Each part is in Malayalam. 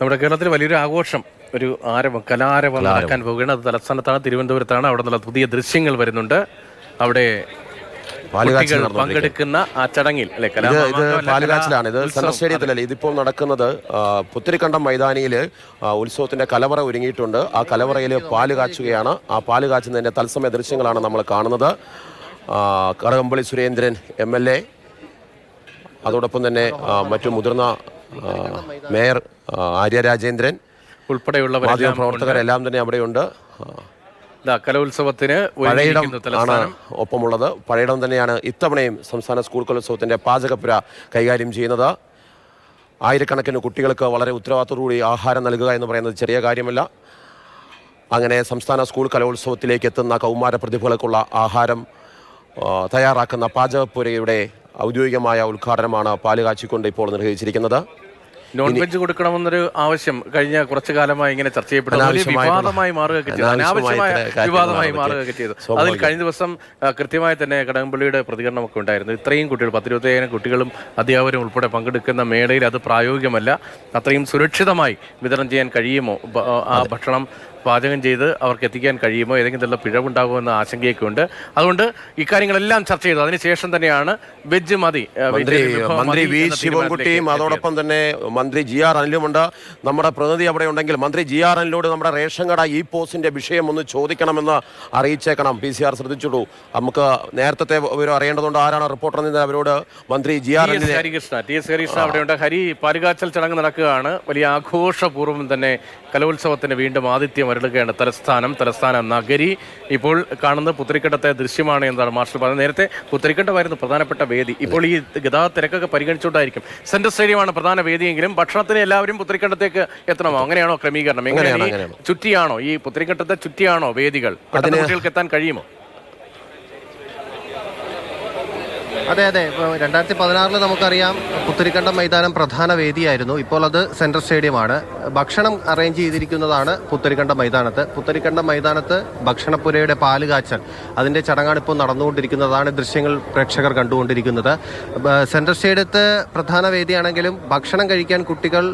നമ്മുടെ കേരളത്തിൽ വലിയൊരു ആഘോഷം ഒരു ആരവം കലാരവം നടക്കാൻ പോവുകയാണ്. അത് തലസ്ഥാനത്താണ് തിരുവനന്തപുരത്താണ്. അവിടെ നിന്നുള്ള പുതിയ ദൃശ്യങ്ങൾ വരുന്നുണ്ട്. അവിടെ. പങ്കെടുക്കുന്ന ആ ചടങ്ങിൽ ഇത് പാലുകാച്ചിലാണ്. ഇത് സെൻട്രൽ സ്റ്റേഡിയത്തിലല്ലേ ഇതിപ്പോൾ നടക്കുന്നത് പുത്തിരിക്കണ്ടം മൈതാനിയിൽ ഉത്സവത്തിന്റെ കലവറ ഒരുങ്ങിയിട്ടുണ്ട്. ആ കലവറയിൽ പാൽ കാച്ചുകയാണ്. ആ പാൽ കാച്ചുന്നതിന്റെ തത്സമയ ദൃശ്യങ്ങളാണ് നമ്മൾ കാണുന്നത്. ആ, സുരേന്ദ്രൻ എം എൽ എ. അതോടൊപ്പം തന്നെ മറ്റു മുതിർന്ന മേയർ ആര്യ രാജേന്ദ്രൻ ഉൾപ്പെടെയുള്ള. മാധ്യമപ്രവർത്തകരെല്ലാം തന്നെ അവിടെയുണ്ട് കലോത്സവത്തിന് പഴയിടം ആണ് ഒപ്പമുള്ളത്. പഴയിടം തന്നെയാണ് ഇത്തവണയും സംസ്ഥാന സ്കൂൾ കലോത്സവത്തിന്റെ പാചകപ്പുര കൈകാര്യം ചെയ്യുന്നത്. ആയിരക്കണക്കിന് കുട്ടികൾക്ക് വളരെ ഉത്തരവാദിത്തോടുകൂടി ആഹാരം നൽകുക എന്ന് പറയുന്നത് ചെറിയ കാര്യമല്ല. അങ്ങനെ സംസ്ഥാന സ്കൂൾ കലോത്സവത്തിലേക്ക് എത്തുന്ന കൗമാര പ്രതിഭകൾക്കുള്ള ആഹാരം തയ്യാറാക്കുന്ന പാചകപ്പുരയുടെ ഔദ്യോഗികമായ ഉദ്ഘാടനമാണ് പാലുകാച്ചിക്കൊണ്ട് ഇപ്പോൾ നിർവഹിച്ചിരിക്കുന്നത്. നോൺ വെജ് കൊടുക്കണമെന്നൊരു ആവശ്യം കഴിഞ്ഞ കുറച്ചു കാലമായി ഇങ്ങനെ ചർച്ച ചെയ്യപ്പെട്ടു. വിവാദമായി മാറുകയൊക്കെ ചെയ്തു. അനാവശ്യമായ വിവാദമായി. മാറുകയൊക്കെ ചെയ്തു. അതിൽ കഴിഞ്ഞ ദിവസം കൃത്യമായി തന്നെ കടകംപള്ളിയുടെ പ്രതികരണമൊക്കെ ഉണ്ടായിരുന്നു. ഇത്രയും കുട്ടികൾ പത്തിരുപത്തയ്യായിരം കുട്ടികളും അധ്യാപകരും ഉൾപ്പെടെ പങ്കെടുക്കുന്ന മേളയിൽ അത് പ്രായോഗികമല്ല. അത്രയും സുരക്ഷിതമായി വിതരണം ചെയ്യാൻ കഴിയുമോ? ആ ഭക്ഷണം പാചകം ചെയ്ത് അവർക്ക് എത്തിക്കാൻ കഴിയുമോ? ഏതെങ്കിലും തരത്തിലുള്ള പിഴവുണ്ടാകുമോ എന്ന ആശങ്കയൊക്കെ ഉണ്ട് അതുകൊണ്ട് ഇക്കാര്യങ്ങളെല്ലാം ചർച്ച ചെയ്തു. അതിനുശേഷം തന്നെയാണ് വെജ് മതി മന്ത്രി വി ശിവൻകുട്ടിയും അതോടൊപ്പം തന്നെ മന്ത്രി ജി ആർ അനിലുമുണ്ട്. നമ്മുടെ പ്രതിനിധി അവിടെ ഉണ്ടെങ്കിൽ മന്ത്രി ജി ആർ അനിലോട് നമ്മുടെ റേഷൻ കട ഇ പോസ്റ്റിന്റെ വിഷയം ഒന്ന് ചോദിക്കണമെന്ന് അറിയിച്ചേക്കണം. പി സി ആർ ശ്രദ്ധിച്ചുള്ളൂ. നമുക്ക് നേരത്തെ വിവരം അറിയേണ്ടതുകൊണ്ട് ആരാണ് റിപ്പോർട്ടർ എന്ന് അവരോട് മന്ത്രി G R Harikrishna T S Harikrishna അവിടെയുണ്ട് ഹരി പരുകാച്ചൽ ചടങ്ങ് നടക്കുകയാണ്. വലിയ ആഘോഷപൂർവം തന്നെ കലോത്സവത്തിന് വീണ്ടും ആതിഥ്യം അരുളുകയാണ് തലസ്ഥാനം തലസ്ഥാന നഗരി. ഇപ്പോൾ കാണുന്ന പുത്തരിക്കണ്ടത്തെ ദൃശ്യമാണ് എന്നാണ് മാർഷൽ പറഞ്ഞത്? നേരത്തെ പുത്തരിക്കണ്ടമായിരുന്നു പ്രധാനപ്പെട്ട വേദി. ഇപ്പോൾ ഈ ഗതാഗത തിരക്കൊക്കെ പരിഗണിച്ചുകൊണ്ടായിരിക്കും. സെൻട്രൽ സ്റ്റേഡിയമാണ് പ്രധാന വേദിയെങ്കിലും ഭക്ഷണത്തിന് എല്ലാവരും പുത്തരിക്കണ്ടത്തേക്ക് എത്തണമോ? അങ്ങനെയാണോ ക്രമീകരണം? എങ്ങനെയാണ് ചുറ്റിയാണോ? ഈ പുത്തരിക്കണ്ടത്തെ ചുറ്റിയാണോ വേദികൾ? കുട്ടികൾക്ക് എത്താൻ കഴിയുമോ? അതെ അതെ. രണ്ടായിരത്തി പതിനാറിൽ നമുക്കറിയാം പുത്തരിക്കണ്ടം മൈതാനം പ്രധാന വേദിയായിരുന്നു. ഇപ്പോൾ അത് സെൻട്രൽ സ്റ്റേഡിയമാണ്. ഭക്ഷണം അറേഞ്ച് ചെയ്തിരിക്കുന്നതാണ് പുത്തരിക്കണ്ടം മൈതാനത്ത്. പുത്തരിക്കണ്ടം മൈതാനത്ത് ഭക്ഷണപ്പുരയുടെ പാലുകാച്ചൽ. അതിന്റെ ചടങ്ങാണ് ഇപ്പോൾ നടന്നുകൊണ്ടിരിക്കുന്നതാണ് ദൃശ്യങ്ങൾ പ്രേക്ഷകർ കണ്ടുകൊണ്ടിരിക്കുന്നത്. സെൻട്രൽ സ്റ്റേഡിയത്ത് പ്രധാന വേദിയാണെങ്കിലും ഭക്ഷണം കഴിക്കാൻ കുട്ടികൾ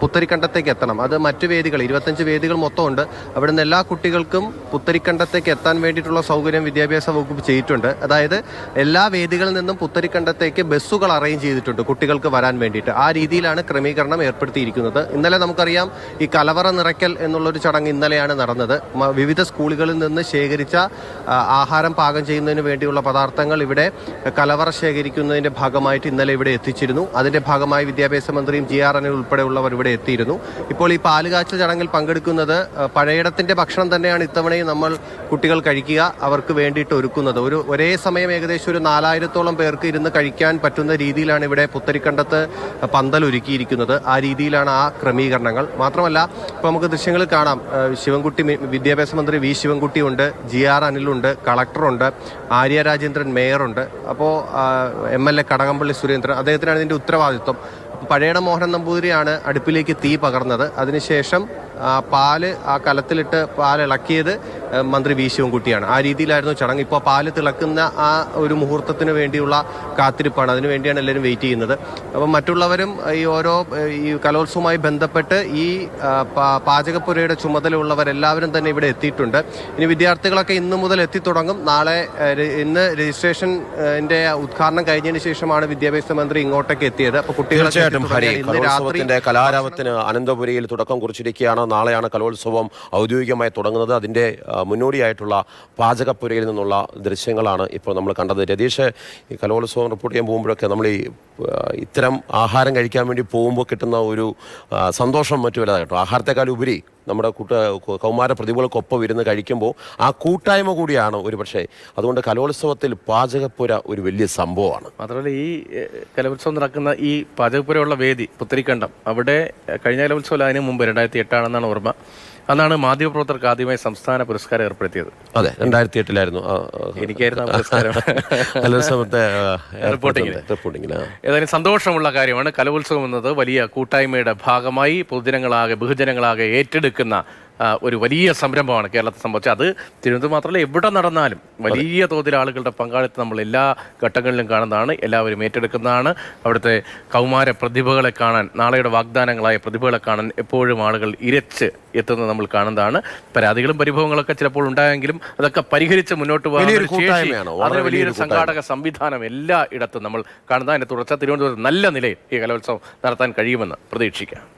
പുത്തരിക്കണ്ടത്തേക്ക് എത്തണം. അത് മറ്റു വേദികൾ ഇരുപത്തഞ്ച് വേദികൾ മൊത്തമുണ്ട് അവിടെ നിന്ന് എല്ലാ കുട്ടികൾക്കും പുത്തരിക്കണ്ടത്തേക്ക് എത്താൻ വേണ്ടിയിട്ടുള്ള സൗകര്യം വിദ്യാഭ്യാസ വകുപ്പ് ചെയ്തിട്ടുണ്ട്. അതായത് എല്ലാ വേദികളിൽ നിന്നും പുത്തരിക്കണ്ടത്തേക്ക് ബസ്സുകൾ അറേഞ്ച് ചെയ്തിട്ടുണ്ട് കുട്ടികൾക്ക് വരാൻ വേണ്ടിയിട്ട്. ആ രീതിയിലാണ് ക്രമീകരണം ഏർപ്പെടുത്തിയിരിക്കുന്നത്. ഇന്നലെ നമുക്കറിയാം ഈ കലവറ നിറയ്ക്കൽ എന്നുള്ളൊരു ചടങ്ങ് ഇന്നലെയാണ് നടന്നത്. വിവിധ സ്കൂളുകളിൽ നിന്ന് ശേഖരിച്ച ആഹാരം പാകം ചെയ്യുന്നതിന് വേണ്ടിയുള്ള പദാർത്ഥങ്ങൾ ഇവിടെ കലവറ ശേഖരിക്കുന്നതിന്റെ ഭാഗമായിട്ട് ഇന്നലെ ഇവിടെ എത്തിച്ചിരുന്നു. അതിന്റെ ഭാഗമായി വിദ്യാഭ്യാസ മന്ത്രിയും ജി ആർ അനിൽ ഉൾപ്പെടെയുള്ളവർ ഇവിടെ എത്തിയിരുന്നു. ഇപ്പോൾ ഈ പാലുകാച്ച ചടങ്ങിൽ പങ്കെടുക്കുന്നത് ആ, പഴയിടത്തിന്റെ ഭക്ഷണം തന്നെയാണ് ഇത്തവണയും നമ്മൾ കുട്ടികൾ കഴിക്കുക അവർക്ക് വേണ്ടിയിട്ട് ഒരുക്കുന്നത്. ഒരു ഒരേ സമയം ഏകദേശം ഒരു നാലായിരത്തോളം പേർക്ക് ഇരുന്ന് കഴിക്കാൻ പറ്റുന്ന രീതിയിലാണ് ഇവിടെ പുത്തരിക്കണ്ടത്ത് പന്തൽ ഒരുക്കിയിരിക്കുന്നത്. ആ രീതിയിലാണ് ആ ക്രമീകരണങ്ങൾ. മാത്രമല്ല ഇപ്പോൾ നമുക്ക് ദൃശ്യങ്ങളിൽ കാണാം ശിവൻകുട്ടി വിദ്യാഭ്യാസ മന്ത്രി വി ശിവൻകുട്ടി ഉണ്ട് ജി ആർ അനിലുണ്ട് കളക്ടറുണ്ട് ആര്യ രാജേന്ദ്രൻ മേയറുണ്ട് അപ്പോൾ M L A Kadakampally Surendran അദ്ദേഹത്തിനാണ് ഇതിന്റെ ഉത്തരവാദിത്വം. പഴയട മോഹൻ നമ്പൂതിരിയാണ് അടുപ്പിലേക്ക് തീ പകർന്നത്. അതിനുശേഷം ആ, പാൽ ആ കലത്തിലിട്ട് പാൽ ഇളക്കിയത് മന്ത്രി വി. ശിവൻകുട്ടിയാണ്. ആ രീതിയിലായിരുന്നു ചടങ്ങ്. ഇപ്പോൾ പാൽ തിളക്കുന്ന ആ ഒരു മുഹൂർത്തത്തിന് വേണ്ടിയുള്ള കാത്തിരിപ്പാണ്. അതിനു വേണ്ടിയാണ് എല്ലാവരും വെയിറ്റ് ചെയ്യുന്നത്. അപ്പം മറ്റുള്ളവരും ഈ ഓരോ ഈ കലോത്സവവുമായി ബന്ധപ്പെട്ട് ഈ പാചകപ്പുരയുടെ ചുമതലയുള്ളവരെല്ലാവരും തന്നെ ഇവിടെ എത്തിയിട്ടുണ്ട്. ഇനി വിദ്യാർത്ഥികളൊക്കെ ഇന്ന് മുതൽ എത്തിത്തുടങ്ങും. നാളെ ഇന്ന് രജിസ്ട്രേഷൻ ന്റെ ഉദ്ഘാടനം കഴിഞ്ഞതിന് ശേഷമാണ് വിദ്യാഭ്യാസ മന്ത്രി ഇങ്ങോട്ടേക്ക് എത്തിയത്. അപ്പോൾ കുട്ടികളെ തീർച്ചയായിട്ടും. കലാരവത്തിന് അനന്തപുരിയിൽ തുടക്കം കുറിച്ചിരിക്കുകയാണ്. നാളെയാണ് കലോത്സവം ഔദ്യോഗികമായി തുടങ്ങുന്നത്. അതിന്റെ മുന്നോടിയായിട്ടുള്ള പാചകപ്പുരയിൽ നിന്നുള്ള ദൃശ്യങ്ങളാണ് ഇപ്പോൾ നമ്മൾ കണ്ടത്. രതീഷ് ഈ കലോത്സവം റിപ്പോർട്ട് ചെയ്യാൻ പോകുമ്പോഴൊക്കെ നമ്മൾ ഈ ഇത്തരം ആഹാരം കഴിക്കാൻ വേണ്ടി പോകുമ്പോൾ കിട്ടുന്ന ഒരു സന്തോഷം മറ്റു വലുതായിട്ടോ? കേട്ടോ ആഹാരത്തെക്കാൾ ഉപരി നമ്മുടെ കൂട്ട കൗമാര പ്രതിഭകൾക്കൊപ്പം ഇരുന്ന് കഴിക്കുമ്പോൾ ആ കൂട്ടായ്മ കൂടിയാണ് ഒരു പക്ഷേ അതുകൊണ്ട് കലോത്സവത്തിൽ പാചകപ്പുര ഒരു വലിയ സംഭവമാണ്. മാത്രമല്ല ഈ കലോത്സവം നടക്കുന്ന ഈ പാചകപ്പുരയുള്ള വേദി പുത്തരിക്കണ്ടം അവിടെ കഴിഞ്ഞ കലോത്സവം അതിന് മുമ്പ് രണ്ടായിരത്തി എട്ടാണെന്നാണ് ഓർമ്മ. അന്നാണ് മാധ്യമപ്രവർത്തകർക്ക് ആദ്യമായി സംസ്ഥാന പുരസ്കാരം ഏർപ്പെടുത്തിയത് അതെ രണ്ടായിരത്തി എട്ടിലായിരുന്നു എനിക്കായിരുന്നു ആ പുരസ്കാരം കലോത്സവത്തെ റിപ്പോർട്ടിങ്ങിന്. റിപ്പോർട്ടിങ്ങിന് ആ. ഏതായാലും സന്തോഷമുള്ള കാര്യമാണ് കലോത്സവം എന്നത് വലിയ കൂട്ടായ്മയുടെ ഭാഗമായി പൊതുജനങ്ങളാകെ ബഹുജനങ്ങളാകെ ഏറ്റെടുക്കുന്ന ഒരു വലിയ സംരംഭമാണ് കേരളത്തെ സംബന്ധിച്ച്. അത് തിരുവനന്തപുരം മാത്രമല്ല എവിടെ നടന്നാലും വലിയ തോതിൽ ആളുകളുടെ പങ്കാളിത്തം നമ്മൾ എല്ലാ ഘട്ടങ്ങളിലും കാണുന്നതാണ് എല്ലാവരും ഏറ്റെടുക്കുന്നതാണ്. അവിടുത്തെ കൗമാര പ്രതിഭകളെ കാണാൻ നാളെയുടെ വാഗ്ദാനങ്ങളായ പ്രതിഭകളെ കാണാൻ എപ്പോഴും ആളുകൾ ഇരച്ച് എത്തുന്നത് നമ്മൾ കാണുന്നതാണ്. പരാതികളും പരിഭവങ്ങളൊക്കെ ചിലപ്പോൾ ഉണ്ടായെങ്കിലും അതൊക്കെ പരിഹരിച്ച് മുന്നോട്ട് പോകാൻ വലിയൊരു അതിന് സംഘാടക സംവിധാനം എല്ലാ ഇടത്തും നമ്മൾ കാണുന്ന അതിന്റെ തുടർച്ച തിരുവനന്തപുരത്ത് നല്ല നിലയിൽ ഈ കലോത്സവം നടത്താൻ കഴിയുമെന്ന് പ്രതീക്ഷിക്കാം.